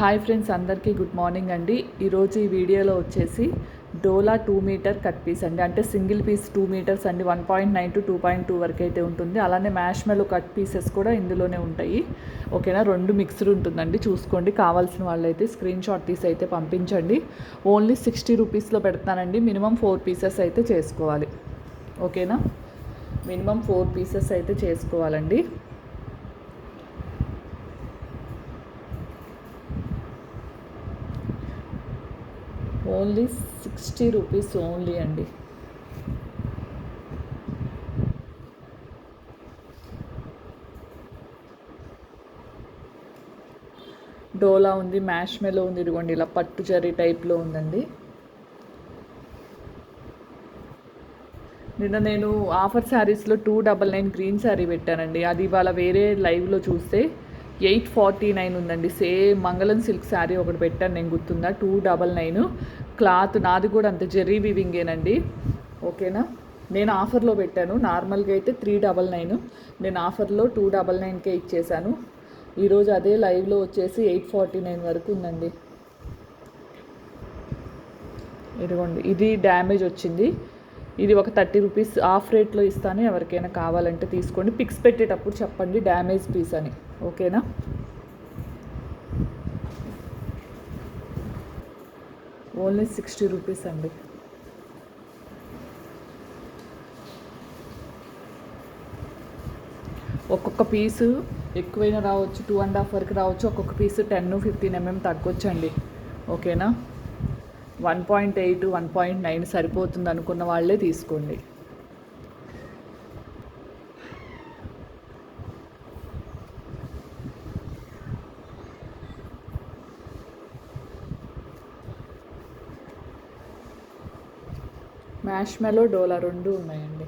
Hi friends అందరికీ good morning అండి. ఈరోజు ఈ వీడియోలో వచ్చేసి డోలా టూ మీటర్ కట్ పీస్ అండి. అంటే సింగిల్ పీస్ టూ మీటర్స్ అండి. One point nine to two point two వరకు అయితే ఉంటుంది. అలానే మ్యాష్ మెలో కట్ పీసెస్ కూడా ఇందులోనే ఉంటాయి. ఓకేనా? రెండు మిక్స్డ్ ఉంటుందండి. చూసుకోండి. కావాల్సిన వాళ్ళైతే స్క్రీన్ షాట్ తీసి అయితే పంపించండి. ఓన్లీ సిక్స్టీ రూపీస్లో పెడతానండి. మినిమం ఫోర్ పీసెస్ అయితే చేసుకోవాలి. ఓకేనా? మినిమం ఫోర్ పీసెస్ అయితే చేసుకోవాలండి. ఓన్లీ సిక్స్టీ రూపీస్ ఓన్లీ అండి. డోలా ఉంది మ్యాష్ మెలో ఉంది ఇదిగోండి ఇలా పట్టు జరీ టైప్లో ఉందండి. నిన్న నేను ఆఫర్ శారీస్లో two double nine green sari పెట్టానండి. అది ఇవాళ వేరే లైవ్లో చూస్తే ఎయిట్ ఫార్టీ నైన్ ఉందండి. సేమ్ మంగళం సిల్క్ శారీ ఒకటి పెట్టాను నేను గుర్తుందా? Two double nine. క్లాత్ నాది కూడా అంత జెర్రీ వివింగేనండి. ఓకేనా? నేను ఆఫర్లో పెట్టాను. నార్మల్గా అయితే త్రీ డబల్ నైన్. నేను ఆఫర్లో టూ డబల్ నైన్కే ఇచ్చేసాను ఈరోజు అదే లైవ్లో వచ్చేసి ఎయిట్ ఫార్టీ నైన్ వరకు ఉందండి. ఇదిగోండి ఇది డ్యామేజ్ వచ్చింది. ఇది ఒక థర్టీ రూపీస్ ఆఫ్ రేట్లో ఇస్తాను ఎవరికైనా కావాలంటే తీసుకోండి. పిక్స్ పెట్టేటప్పుడు చెప్పండి డ్యామేజ్ పీస్ అని. ఓకేనా? ఓన్లీ సిక్స్టీ రూపీస్ అండి. ఒక్కొక్క పీసు ఎక్కువైనా రావచ్చు టూ అండ్ హాఫ్ వరకు రావచ్చు ఒక్కొక్క పీసు టెన్ ఫిఫ్టీన్ ఎంఎం తగ్గొచ్చండి. ఓకేనా? One point eight one point nine సరిపోతుంది అనుకున్న వాళ్ళే తీసుకోండి. మ్యాష్ మెలో డోలా రెండు ఉన్నాయండి.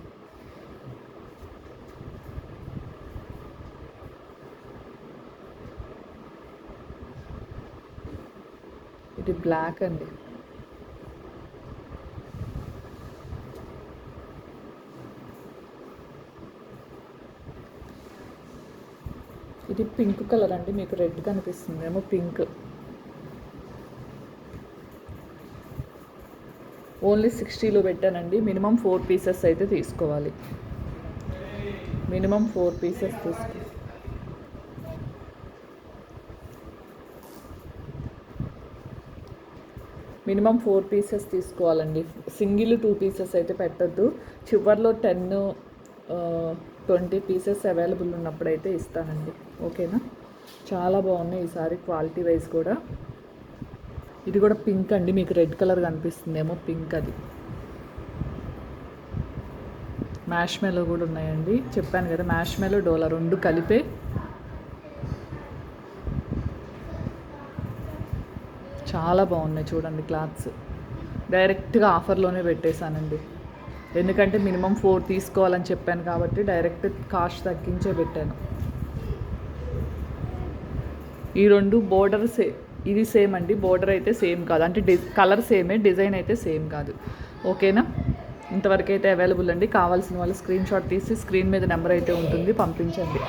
ఇది బ్లాక్ అండి. ఇది పింక్ కలర్ అండి మీకు రెడ్ కనిపిస్తుంది. ఏమో పింక్. ఓన్లీ సిక్స్టీలో పెట్టానండి. మినిమం ఫోర్ పీసెస్ అయితే తీసుకోవాలి. మినిమం ఫోర్ పీసెస్ తీసుకో. మినిమం ఫోర్ పీసెస్ తీసుకోవాలండి. సింగిల్ టూ పీసెస్ అయితే పెట్టద్దు. చివర్లో టెన్ ట్వంటీ పీసెస్ అవైలబుల్ ఉన్నప్పుడైతే ఇస్తానండి. ఓకేనా? చాలా బాగున్నాయి ఈసారి క్వాలిటీ వైజ్ కూడా. ఇది కూడా పింక్ అండి. మీకు రెడ్ కలర్ కనిపిస్తుందేమో పింక్ అది. మ్యాష్ మెలో కూడా ఉన్నాయండి. చెప్పాను కదా మ్యాష్ మెలో డోలా రెండు కలిపే. చాలా బాగున్నాయి చూడండి క్లాత్స్. డైరెక్ట్గా ఆఫర్లోనే పెట్టేశానండి. ఎందుకంటే మినిమం ఫోర్ తీసుకోవాలని చెప్పాను కాబట్టి డైరెక్ట్ కాస్ట్ తగ్గించే పెట్టాను. ఈ రెండు బోర్డర్ సే ఇది సేమ్ అండి బోర్డర్ అయితే సేమ్ కాదు. అంటే డి కలర్ సేమే డిజైన్ అయితే సేమ్ కాదు. ఓకేనా? ఇంతవరకు అయితే అవైలబుల్ అండి. కావాల్సిన వాళ్ళు స్క్రీన్ షాట్ తీసి స్క్రీన్ మీద నెంబర్ అయితే ఉంటుంది పంపించండి.